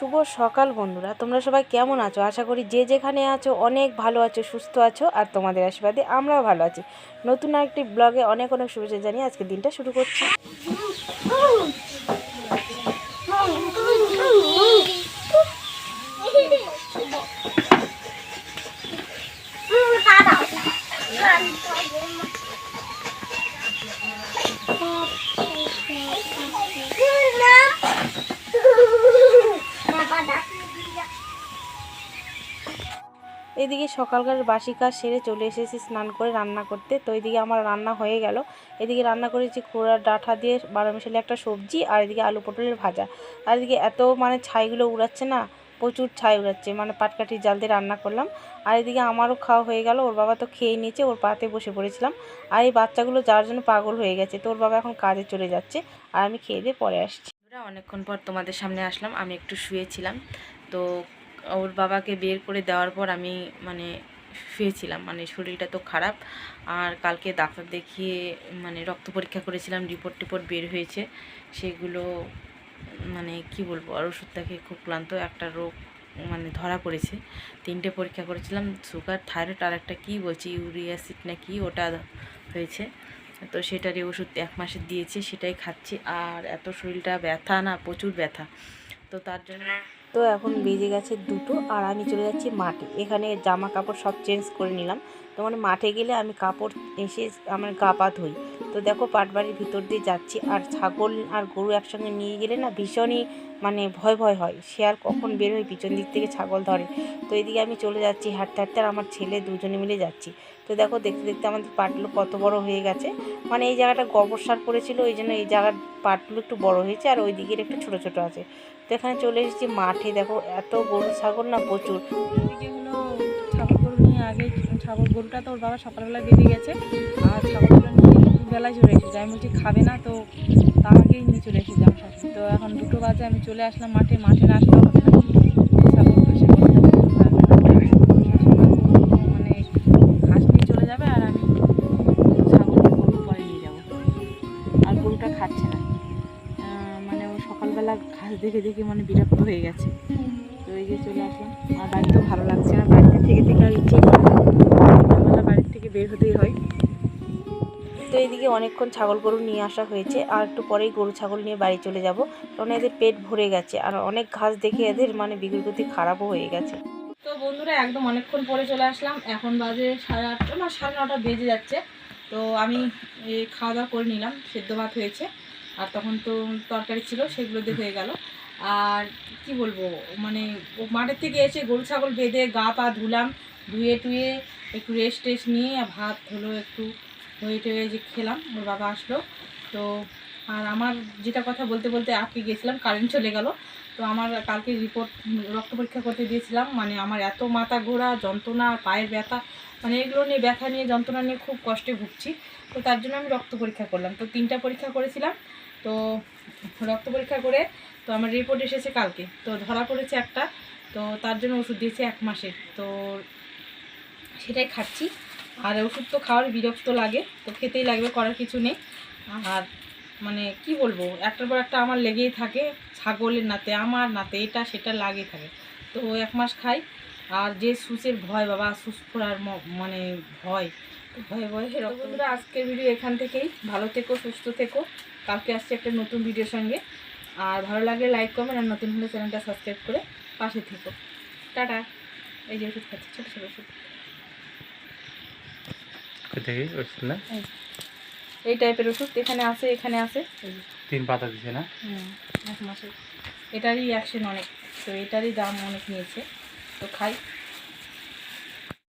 শুভ সকাল বন্ধুরা। তোমরা সবাই কেমন আছো? আশা করি যে যেখানে আছো, অনেক ভালো আছো, সুস্থ আছো, আর তোমাদের আশীর্বাদে আমরাও ভালো আছি। নতুন আরেকটি ব্লগে অনেক অনেক শুভেচ্ছা জানিয়ে আজকে দিনটা শুরু করছি। এদিকে সকালকার বাসি কাজ সেরে চলে এসেছি স্নান করে রান্না করতে। তো এদিকে আমার রান্না হয়ে গেল। এদিকে রান্না করেছি খোড়ার ডাঁটা দিয়ে বারো মিশালি একটা সবজি আর এদিকে আলু পটলের ভাজা। আর এদিকে এত মানে ছাইগুলো উড়াচ্ছে না, প্রচুর ছাই উড়াচ্ছে মানে পাটকাঠির জাল দিয়ে রান্না করলাম। আর এদিকে আমারও খাওয়া হয়ে গেল, ওর বাবা তো খেয়ে নিয়েছে, ওর পাতে বসে পড়েছিলাম। আর এই বাচ্চাগুলো যার জন্য পাগল হয়ে গেছে, তো ওর বাবা এখন কাজে চলে যাচ্ছে। আর আমি খেয়ে দিয়ে পরে আসছি। অনেকক্ষণ পর তোমাদের সামনে আসলাম, আমি একটু শুয়েছিলাম। তো ওর বাবাকে বের করে দেওয়ার পর আমি মানে শুয়েছিলাম মানে শরীরটা তো খারাপ। আর কালকে ডাক্তার দেখিয়ে মানে রক্ত পরীক্ষা করেছিলাম, রিপোর্ট টিপোর্ট বের হয়েছে। সেগুলো মানে কি বলব, আর ওষুধটা খেয়ে খুব ক্লান্ত, একটা রোগ মানে ধরা পড়েছে। তিনটে পরীক্ষা করেছিলাম, সুগার, থাইরয়েড, আর একটা কী বলছি, ইউরিয়া অ্যাসিড না কি, ওটা হয়েছে। তো সেটারই ওষুধ এক মাসে দিয়েছে, সেটাই খাচ্ছি। আর এত শরীরটা ব্যথা না, প্রচুর ব্যথা। তো তার জন্য তো এখন বেজে গেছে দুটো আর আমি চলে যাচ্ছি মাঠে। এখানে জামা কাপড় সব চেঞ্জ করে নিলাম। তো মানে মাঠে গেলে আমি কাপড় এসে আমার গা পা ধুই। তো দেখো পাটবাড়ির ভিতর দিয়ে যাচ্ছি। আর ছাগল আর গরু একসঙ্গে নিয়ে গেলে না ভীষণই মানে ভয় ভয় হয়। সে আর কখন বের হয়, পিছন দিক থেকে ছাগল ধরে। তো এদিকে আমি চলে যাচ্ছি, হাঁটতে হাঁটতে আর আমার ছেলে দুজনে মিলে যাচ্ছি। তো দেখো দেখতে দেখতে আমাদের পাটগুলো কত বড় হয়ে গেছে। মানে এই জায়গাটা গোবর সার পড়েছিল ওই জন্য এই জায়গার পাটগুলো একটু বড় হয়েছে আর ওই দিকের একটু ছোটো ছোটো আছে। তো এখানে চলে এসেছি মাঠে, দেখো এত গরু, ছাগল না প্রচুর। হলো ছাগল গরু নিয়ে আগে ছাগল গরুটা তো ওর বাবা সকালবেলা বেরিয়ে গেছে, আর ছাগলগুলো নিয়ে দুপুরবেলায় চলে এসেছে। আমি বলছি, খাবে না তো, তার আগেই নিয়ে চলে এসেছি তো এখন দুটো বাজে, আমি চলে আসলাম মাঠে মাঠে না আসলে সকালবেলা ঘাস দেখে দেখে মানে বিরক্ত হয়ে গেছে। তো এই যে চলে আসলাম। আর বাড়িতেও ভালো লাগছে না। বাড়িতে থেকে থেকে আর ইচ্ছে সকালবেলা বাড়ির থেকে বের হতেই হয়। তো এইদিকে অনেকক্ষণ ছাগল গরু নিয়ে আসা হয়েছে। আর একটু পরেই গরু ছাগল নিয়ে বাড়ি চলে যাব। কারণ এদের পেট ভরে গেছে। আর অনেক ঘাস দেখে এদের মানে বিগুলগতি খারাপও হয়ে গেছে। তো বন্ধুরা, একদম অনেকক্ষণ পরে চলে আসলাম। এখন বাজে সাড়ে আটটা, না, সাড়ে নটা বেজে যাচ্ছে। তো আমি খাওয়া দাওয়া করে নিলাম। সেদ্ধ ভাত হয়েছে। আর তখন তো তরকারি ছিল, সেগুলো দিয়ে হয়ে গেল। আর কি বলব মানে মাঠের থেকে এসে গরু, ছাগল বেঁধে গা পা ধুলাম, ধুয়ে টুয়ে একটু রেস্ট টেস্ট নিয়ে ভাত হলো একটু হয়ে টয়ে যে খেলাম, ওর বাবা আসলো। তো আর আমার যেটা কথা বলতে বলতে আটকে গেছিলাম কারেন্ট চলে গেল। তো আমার কালকে রিপোর্ট রক্ত পরীক্ষা করতে দিয়েছিলাম মানে আমার এত মাথা ঘোরা, যন্ত্রণা, পায়ের ব্যথা মানে এগুলো নিয়ে ব্যথা নিয়ে, যন্ত্রণা নিয়ে খুব কষ্টে ভুগছি। তো তার জন্য আমি রক্ত পরীক্ষা করলাম। তো তিনটা পরীক্ষা করেছিলাম। তো রক্ত পরীক্ষা করে তো আমার রিপোর্ট এসেছে কালকে। তো ধরা পড়েছে একটা, তো তার জন্য ওষুধ দিয়েছে এক মাসের তো সেটাই খাচ্ছি। আর ওষুধ তো খাওয়ার বিরক্ত লাগে, তো খেতেই লাগবে, করার কিছু নেই। আর মানে কি বলব, একটার পর একটা আমার লেগেই থাকে, ছাগলের নাতে, আমার নাতে, এটা সেটা লাগেই থাকে। তো এক মাস খাই, আর যে সুসের ভয়, বাবা সুস ফোড়ার মানে ভয় ভয়ে ভয়ে রক্তগুলো আজকের ভিডিও এখান থেকেই। ভালো থেকো সুস্থ থেকো। কালকে আসছে একটা নতুন ভিডিওর সঙ্গে। আর ভালো লাগলে লাইক কমেন্ট আর নতুন হলে চ্যানেলটা সাবস্ক্রাইব করে পাশে থেকো। টাটা। এই যে ওষুধ খাচ্ছি ছোটো ছোটো ওষুধ। থেকে? ওষুধ না? এই টাইপের ওষুধ। এখানে আছে এখানে আছে। তিন পাতা দিছে না? এক মাসের। এটারই অ্যাকশন অনেক। তো এটারই দাম অনেক নিয়েছে। তো খাই।